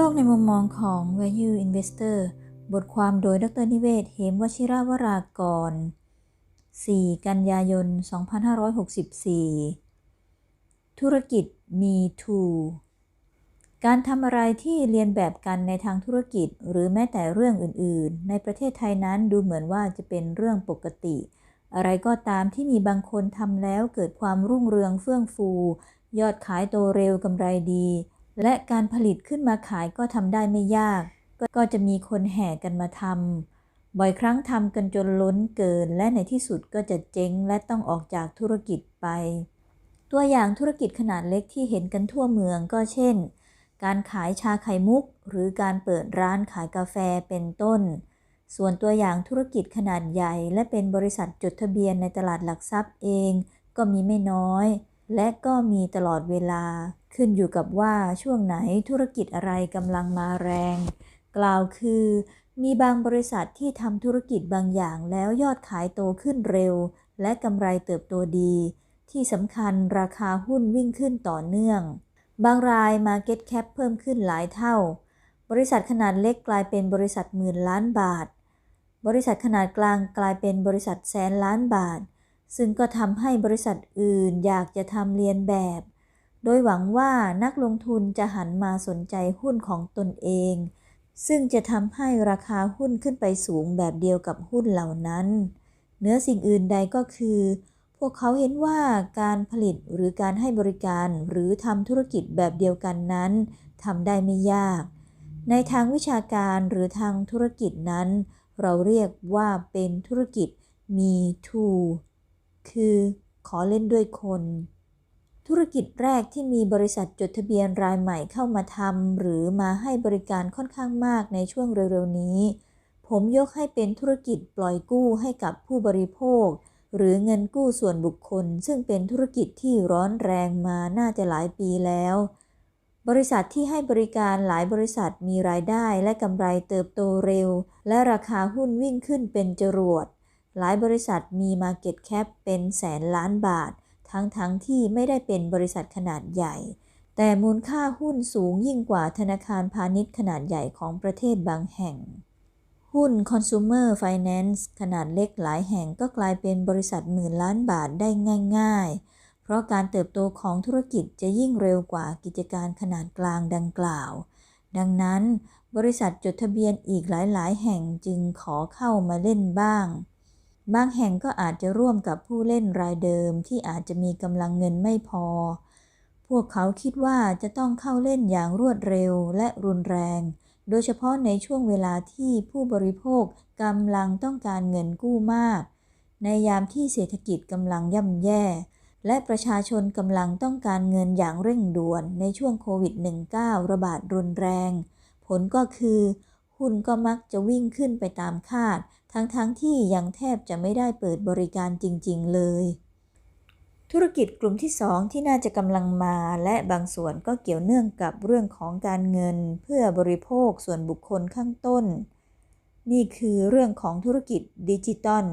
ลกในมุมมองของ Value Investor บทความโดยดรนิเวศ เหมวชิราวรากร 4 กันยายน 2564 ธุรกิจมีทูการทำอะไรที่เรียนแบบกันในทางธุรกิจ หรือแม้แต่เรื่องอื่น ๆ ในประเทศไทยนั้นดูเหมือนว่าจะเป็นเรื่องปกติ อะไรก็ตามที่มีบางคนทำแล้วเกิดความรุ่งเรืองเฟื่องฟู ยอดขายโตเร็วกำไรดี และการผลิตขึ้นมาขายก็ทำได้ไม่ยาก ก็จะมีคนแห่กันมาทำบ่อยครั้งทำกันจนล้นเกิน และในที่สุดก็จะเจ๊งและต้องออกจากธุรกิจไป ตัวอย่างธุรกิจขนาดเล็กที่เห็นกันทั่วเมืองก็เช่น การขายชาไข่มุก หรือการเปิดร้านขายกาแฟเป็นต้น ส่วนตัวอย่างธุรกิจขนาดใหญ่ และเป็นบริษัทจดทะเบียนในตลาดหลักทรัพย์เอง ก็มีไม่น้อย และก็มีตลอดเวลา ขึ้นอยู่กับว่าช่วงไหนธุรกิจอะไรกำลังมาแรง กล่าวคือ มีบางบริษัทที่ทำธุรกิจบางอย่างแล้วยอดขายโตขึ้นเร็ว และกำไรเติบโตดี ที่สำคัญราคาหุ้นวิ่งขึ้นต่อเนื่อง บางราย Market Cap เพิ่มขึ้นหลายเท่า บริษัทขนาดเล็กกลายเป็นบริษัทหมื่นล้านบาท บริษัทขนาดกลางกลายเป็นบริษัทแสนล้านบาท ซึ่งก็ทำให้บริษัทอื่นอยากจะทำเรียนแบบ โดยหวังว่านักลงทุนจะหันมาสนใจหุ้นของตนเอง ซึ่งจะทำให้ราคาหุ้นขึ้นไปสูงแบบเดียวกับหุ้นเหล่านั้น เนื้อสิ่งอื่นใดก็คือ พวกเขาเห็นว่าการผลิตหรือการให้บริการหรือทำธุรกิจแบบเดียวกันนั้นทำได้ไม่ยาก ในทางวิชาการหรือทางธุรกิจนั้น เราเรียกว่าเป็นธุรกิจมีทูคือขอเล่นด้วยคน ธุรกิจแรกที่มีบริษัทจดทะเบียนรายใหม่เข้ามาทำหรือมาให้บริการค่อนข้างมากในช่วงเร็วๆนี้ ผมยกให้เป็นธุรกิจปล่อยกู้ให้กับผู้บริโภค หรือเงินกู้ส่วนบุคคล ซึ่งเป็นธุรกิจที่ร้อนแรงมาน่าจะหลายปีแล้ว บริษัทที่ให้บริการหลายบริษัทมีรายได้และกำไรเติบโตเร็ว และราคาหุ้นวิ่งขึ้นเป็นจรวด หลายบริษัทมี Market Cap เป็นแสนล้านบาท ทั้งๆทที่ไม่ได้เป็นบริษัทขนาดใหญ่ แต่มูลค่าหุ้นสูงยิ่งกว่าธนาคารพาณิชย์ขนาดใหญ่ของประเทศบางแห่ง หุ้น Consumer Finance ขนาดเล็กหลายแห่งก็กลายเป็นบริษัทหมื่นล้านบาทได้ง่าย ๆ เพราะการเติบโตของธุรกิจจะยิ่งเร็วกว่ากิจการขนาดกลางดังกล่าว ดังนั้น บริษัทจดทะเบียนอีกหลายๆ แห่งจึงขอเข้ามาเล่นบ้าง บางแห่งก็อาจจะร่วมกับผู้เล่นรายเดิมที่อาจจะมีกำลังเงินไม่พอ พวกเขาคิดว่าจะต้องเข้าเล่นอย่างรวดเร็วและรุนแรง โดยเฉพาะในช่วงเวลาที่ผู้บริโภคกำลังต้องการเงินกู้มาก ในยามที่เศรษฐกิจกำลังย่ำแย่ และประชาชนกำลังต้องการเงินอย่างเร่งด่วนในช่วงโควิด -19 ระบาดรุนแรง ผลก็คือ หุ้นก็มักจะวิ่งขึ้นไปตามคาด ทั้งๆทที่ยังแทบจะไม่ได้เปิดบริการจริงๆเลย ธุรกิจกลุ่มที่สองที่น่าจะกำลังมาและบางส่วนก็เกี่ยวเนื่องกับเรื่องของการเงินเพื่อบริโภคส่วนบุคคลข้างต้น นี่คือเรื่องของธุรกิจดิจิตอล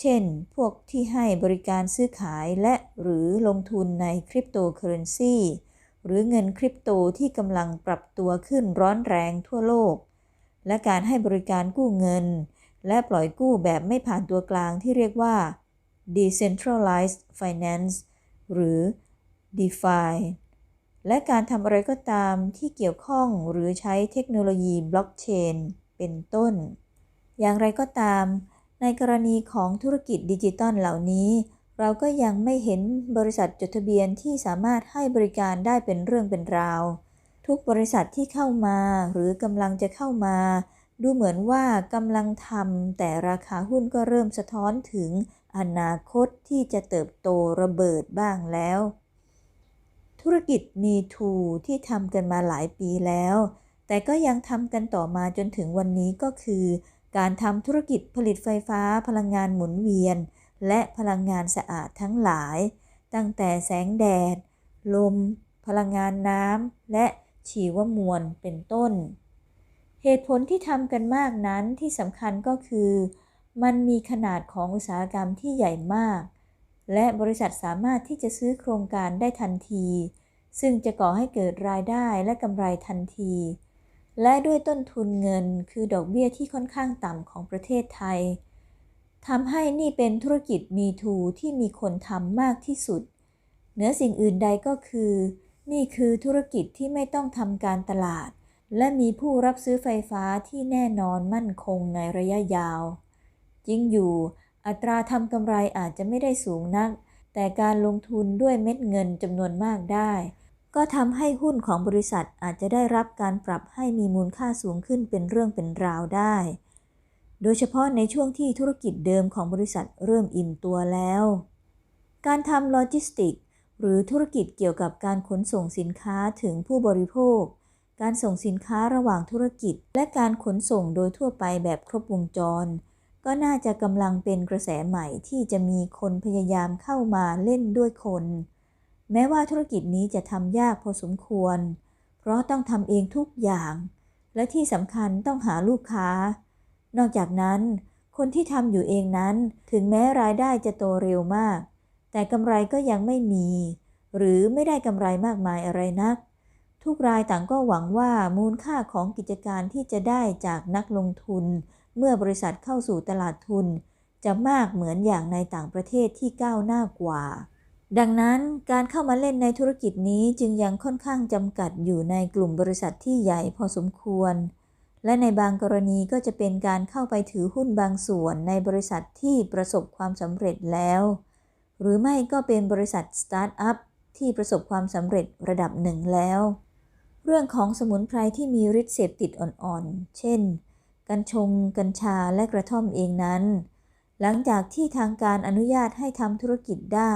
เช่น พวกที่ให้บริการซื้อขายและหรือลงทุนในคริปโตเคอเรนซีหรือเงินคริปโตที่กำลังปรับตัวขึ้นร้อนแรงทั่วโลก และการให้บริการกู้เงิน และปล่อยกู้แบบไม่ผ่านตัวกลางที่เรียกว่า decentralized finance หรือ DeFi และการทำอะไรก็ตามที่เกี่ยวข้องหรือใช้เทคโนโลยีบล็อกเชนเป็นต้น อย่างไรก็ตาม ในกรณีของธุรกิจดิจิตอลเหล่านี้ เราก็ยังไม่เห็นบริษัทจดทะเบียนที่สามารถให้บริการได้เป็นเรื่องเป็นราว ทุกบริษัทที่เข้ามาหรือกำลังจะเข้ามา ดูเหมือนว่ากำลังทำแต่ราคาหุ้นก็เริ่มสะท้อนถึงอนาคตที่จะเติบโตระเบิดบ้างแล้ว ธุรกิจมีทูที่ทำกันมาหลายปีแล้ว แต่ก็ยังทำกันต่อมาจนถึงวันนี้ก็คือ การทำธุรกิจผลิตไฟฟ้าพลังงานหมุนเวียน และพลังงานสะอาดทั้งหลาย ตั้งแต่แสงแดด ลม พลังงานน้ำและชีวมวลเป็นต้น เหตุผลที่ทำกันมากนั้นที่สำคัญก็คือ มันมีขนาดของอุตสาหกรรมที่ใหญ่มาก และบริษัทสามารถที่จะซื้อโครงการได้ทันที ซึ่งจะก่อให้เกิดรายได้และกำไรทันที และด้วยต้นทุนเงินคือดอกเบี้ยที่ค่อนข้างต่ำของประเทศไทยทำให้นี่เป็นธุรกิจมีทูที่มีคนทำมากที่สุด เหนือสิ่งอื่นใดก็คือ นี่คือธุรกิจที่ไม่ต้องทำการตลาด และมีผู้รับซื้อไฟฟ้าที่แน่นอนมั่นคงในระยะยาว จริงอยู่ อัตราทำกำไรอาจจะไม่ได้สูงนัก แต่การลงทุนด้วยเม็ดเงินจำนวนมากได้ ก็ทำให้หุ้นของบริษัทอาจจะได้รับการปรับให้มีมูลค่าสูงขึ้นเป็นเรื่องเป็นราวได้ โดยเฉพาะในช่วงที่ธุรกิจเดิมของบริษัทเริ่มอิ่มตัวแล้ว การทำโลจิสติก หรือธุรกิจเกี่ยวกับการขนส่งสินค้าถึงผู้บริโภค การส่งสินค้าระหว่างธุรกิจ และการขนส่งโดยทั่วไปแบบครบวงจร ก็น่าจะกำลังเป็นกระแสใหม่ที่จะมีคนพยายามเข้ามาเล่นด้วยคน แม้ว่าธุรกิจนี้จะทำยากพอสมควร เพราะต้องทำเองทุกอย่าง และที่สำคัญต้องหาลูกค้า นอกจากนั้น คนที่ทำอยู่เองนั้นถึงแม้รายได้จะโตเร็วมาก แต่กำไรก็ยังไม่มี หรือไม่ได้กำไรมากมายอะไรนัก ทุกรายต่างก็หวังว่ามูลค่าของกิจการที่จะได้จากนักลงทุน เมื่อบริษัทเข้าสู่ตลาดทุน จะมากเหมือนอย่างในต่างประเทศที่ก้าวหน้ากว่า ดังนั้นการเข้ามาเล่นในธุรกิจนี้จึงยังค่อนข้างจำกัดอยู่ในกลุ่มบริษัทที่ใหญ่พอสมควร และในบางกรณีก็จะเป็นการเข้าไปถือหุ้นบางส่วนในบริษัทที่ประสบความสำเร็จแล้ว หรือไม่ก็เป็นบริษัทสตาร์ทอัพที่ประสบความสำเร็จระดับหนึ่งแล้ว เรื่องของสมุนไพรที่มีฤทธิ์เสพติดอ่อนๆ เช่น กัญชง กัญชา และกระท่อมเองนั้น หลังจากที่ทางการอนุญาตให้ทำธุรกิจได้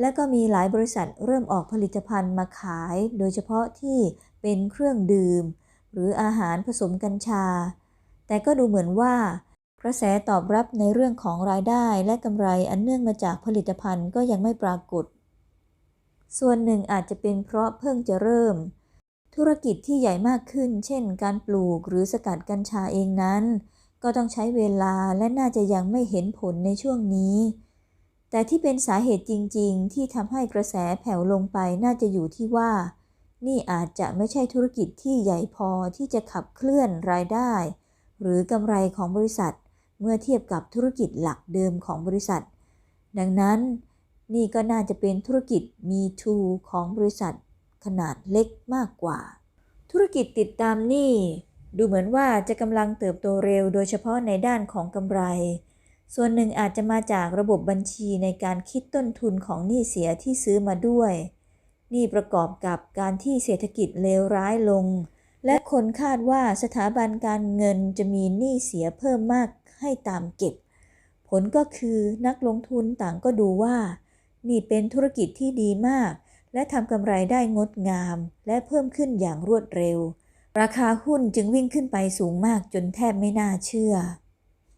และก็มีหลายบริษัทเริ่มออกผลิตภัณฑ์มาขาย โดยเฉพาะที่เป็นเครื่องดื่ม หรืออาหารผสมกัญชา แต่ก็ดูเหมือนว่ากระแสตอบรับในเรื่องของรายได้และกำไรอันเนื่องมาจากผลิตภัณฑ์ก็ยังไม่ปรากฏ ส่วนหนึ่งอาจจะเป็นเพราะเพิ่งจะเริ่ม ธุรกิจที่ใหญ่มากขึ้น เช่น การปลูกหรือสกัดกัญชาเองนั้น ก็ต้องใช้เวลาและน่าจะยังไม่เห็นผลในช่วงนี้ แต่ที่เป็นสาเหตุจริง ๆ ที่ทำให้กระแสแผ่วลงไปน่าจะอยู่ที่ว่า นี่อาจจะไม่ใช่ธุรกิจที่ใหญ่พอที่จะขับเคลื่อนรายได้ หรือกำไรของบริษัท เมื่อเทียบกับธุรกิจหลักเดิมของบริษัท ดังนั้น นี่ก็น่าจะเป็นธุรกิจมีทูของบริษัท ขนาดเล็กมากกว่า ธุรกิจติดตามหนี้ดูเหมือนว่าจะกำลังเติบโตเร็วโดยเฉพาะในด้านของกำไร ส่วนหนึ่งอาจจะมาจากระบบบัญชีในการคิดต้นทุนของหนี้เสียที่ซื้อมาด้วยหนี้ประกอบกับการที่เศรษฐกิจเลวร้ายลง และคนคาดว่าสถาบันการเงินจะมีหนี้เสียเพิ่มมากให้ตามเก็บ ผลก็คือนักลงทุนต่างก็ดูว่า นี่เป็นธุรกิจที่ดีมาก และทำกำไรได้งดงาม และเพิ่มขึ้นอย่างรวดเร็ว ราคาหุ้นจึงวิ่งขึ้นไปสูงมากจนแทบไม่น่าเชื่อ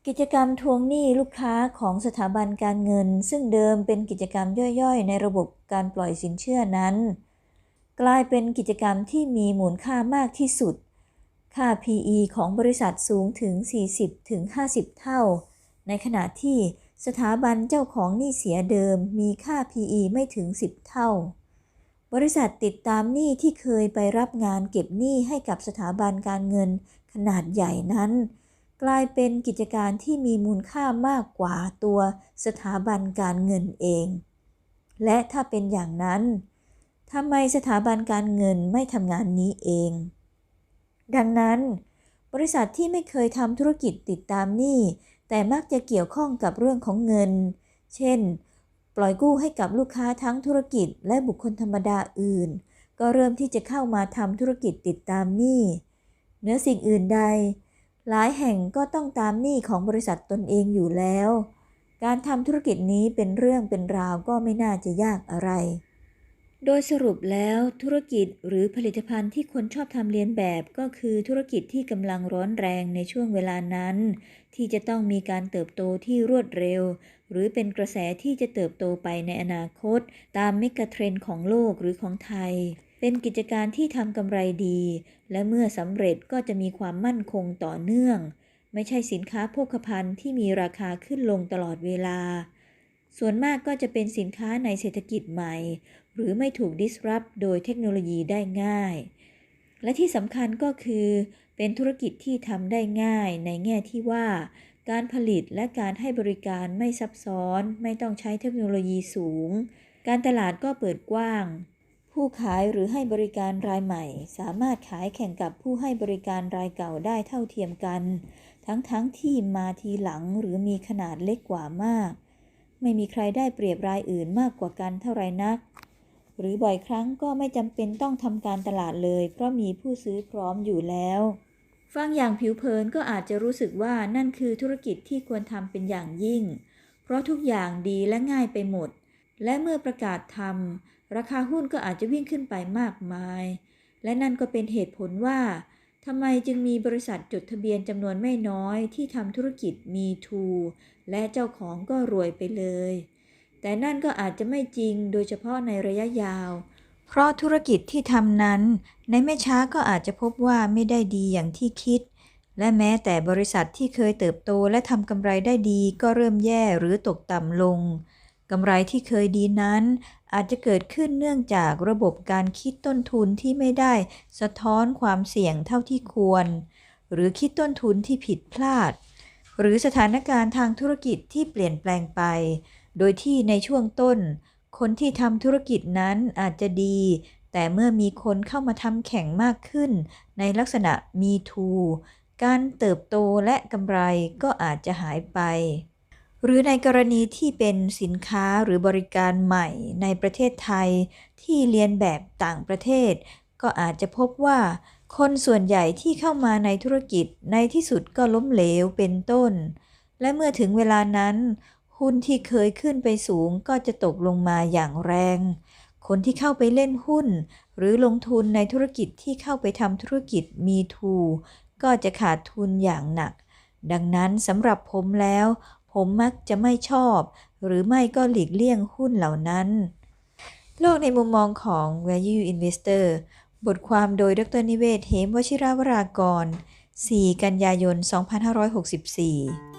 กิจกรรมทวงหนี้ลูกค้าของสถาบันการเงิน ซึ่งเดิมเป็นกิจกรรมย่อยๆ ในระบบการปล่อยสินเชื่อนั้น กลายเป็นกิจกรรมที่มีมูลค่ามากที่สุด ค่า PE ของบริษัทสูงถึง 40-50 เท่า ในขณะที่สถาบันเจ้าของหนี้เสียเดิมมีค่า PE ไม่ถึง 10 เท่า บริษัทติดตามหนี้ที่เคยไปรับงานเก็บหนี้ให้กับสถาบันการเงินขนาดใหญ่นั้น กลายเป็นกิจการที่มีมูลค่ามากกว่าตัวสถาบันการเงินเอง และถ้าเป็นอย่างนั้นทำไมสถาบันการเงินไม่ทำงานนี้เอง ดังนั้น บริษัทที่ไม่เคยทำธุรกิจติดตามหนี้แต่มักจะเกี่ยวข้องกับเรื่องของเงิน เช่น ปล่อยกู้ให้กับลูกค้าทั้งธุรกิจและบุคคลธรรมดาอื่น ก็เริ่มที่จะเข้ามาทำธุรกิจติดตามหนี้เนื้อสิ่งอื่นใด หลายแห่งก็ต้องตามหนี้ของบริษัทตนเองอยู่แล้ว การทำธุรกิจนี้เป็นเรื่องเป็นราวก็ไม่น่าจะยากอะไร โดยสรุปแล้วธุรกิจหรือผลิตภัณฑ์ที่คนชอบทำเลียนแบบก็คือธุรกิจที่กำลังร้อนแรงในช่วงเวลานั้น ที่จะต้องมีการเติบโตที่รวดเร็ว หรือเป็นกระแสที่จะเติบโตไปในอนาคต ตามเมกะเทรนด์ของโลกหรือของไทย เป็นกิจการที่ทำกำไรดี และเมื่อสำเร็จก็จะมีความมั่นคงต่อเนื่อง ไม่ใช่สินค้าโภคภัณฑ์ที่มีราคาขึ้นลงตลอดเวลา ส่วนมากก็จะเป็นสินค้าในเศรษฐกิจใหม่ หรือไม่ถูก disrupt โดยเทคโนโลยีได้ง่าย และที่สำคัญก็คือ เป็นธุรกิจที่ทำได้ง่ายในแง่ที่ว่า การผลิตและการให้บริการไม่ซับซ้อน ไม่ต้องใช้เทคโนโลยีสูง การตลาดก็เปิดกว้าง ผู้ขายหรือให้บริการรายใหม่ สามารถขายแข่งกับผู้ให้บริการรายเก่าได้เท่าเทียมกัน ทั้งๆทที่มาทีหลังหรือมีขนาดเล็กกว่ามาก ไม่มีใครได้เปรียบรายอื่นมากกว่ากันเท่าไรนัก หรือบ่อยครั้งก็ไม่จำเป็นต้องทำการตลาดเลย เพราะมีผู้ซื้อพร้อมอยู่แล้ว ฟังอย่างผิวเผินก็อาจจะรู้สึกว่านั่นคือธุรกิจที่ควรทำเป็นอย่างยิ่ง เพราะทุกอย่างดีและง่ายไปหมด และเมื่อประกาศทำราคาหุ้นก็อาจจะวิ่งขึ้นไปมากมาย และนั่นก็เป็นเหตุผลว่าทำไมจึงมีบริษัทจดทะเบียนจำนวนไม่น้อยที่ทำธุรกิจมีทูและเจ้าของก็รวยไปเลย แต่นั่นก็อาจจะไม่จริงโดยเฉพาะในระยะยาว เพราะธุรกิจที่ทำนั้น ในไม่ช้าก็อาจจะพบว่าไม่ได้ดีอย่างที่คิด และแม้แต่บริษัทที่เคยเติบโตและทำกำไรได้ดีก็เริ่มแย่หรือตกต่ำลงกำไรที่เคยดีนั้น อาจจะเกิดขึ้นเนื่องจากระบบการคิดต้นทุนที่ไม่ได้สะท้อนความเสี่ยงเท่าที่ควร หรือคิดต้นทุนที่ผิดพลาด หรือสถานการณ์ทางธุรกิจที่เปลี่ยนแปลงไป โดยที่ในช่วงต้น คนที่ทำธุรกิจนั้นอาจจะดี แต่เมื่อมีคนเข้ามาทำแข่งมากขึ้น ในลักษณะมีทู การเติบโตและกำไรก็อาจจะหายไป หรือในกรณีที่เป็นสินค้าหรือบริการใหม่ในประเทศไทย ที่เรียนแบบต่างประเทศ ก็อาจจะพบว่า คนส่วนใหญ่ที่เข้ามาในธุรกิจในที่สุดก็ล้มเหลวเป็นต้น และเมื่อถึงเวลานั้น หุ้นที่เคยขึ้นไปสูงก็จะตกลงมาอย่างแรง คนที่เข้าไปเล่นหุ้น หรือลงทุนในธุรกิจที่เข้าไปทำธุรกิจมีทูก็จะขาดทุนอย่างหนัก ดังนั้นสำหรับผมแล้ว ผมมักจะไม่ชอบ หรือไม่ก็หลีกเลี่ยงหุ้นเหล่านั้น โลกในมุมมองของ Value Investor บทความโดยดรนิเวศ เหมวชิราวรากร 4 กันยายน 2564